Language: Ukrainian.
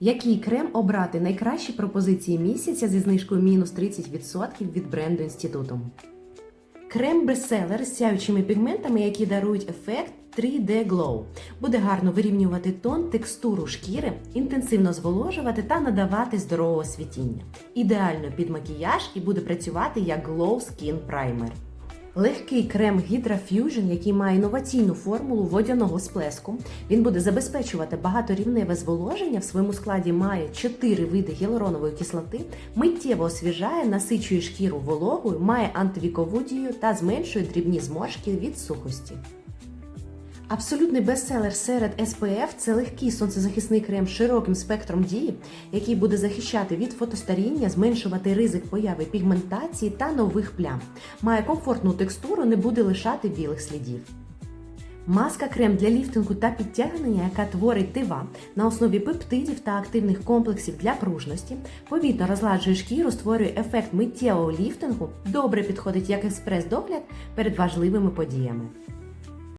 Який крем обрати найкращі пропозиції місяця зі знижкою мінус 30% від бренду інституту? Крем бестселер з сяючими пігментами, які дарують ефект 3D Glow. Буде гарно вирівнювати тон, текстуру шкіри, інтенсивно зволожувати та надавати здорового світіння. Ідеально під макіяж і буде працювати як Glow Skin Primer. Легкий крем Hydra Fusion, який має інноваційну формулу водяного сплеску. Він буде забезпечувати багаторівневе зволоження. В своєму складі має 4 види гіалуронової кислоти, миттєво освіжає, насичує шкіру вологою, має антивікову дію та зменшує дрібні зморшки від сухості. Абсолютний бестселер серед SPF – це легкий сонцезахисний крем з широким спектром дії, який буде захищати від фотостаріння, зменшувати ризик появи пігментації та нових плям. Має комфортну текстуру, не буде лишати білих слідів. Маска крем для ліфтингу та підтягнення, яка творить тива на основі пептидів та активних комплексів для пружності, повільно розладжує шкіру, створює ефект миттєвого ліфтингу, добре підходить як експрес-догляд перед важливими подіями.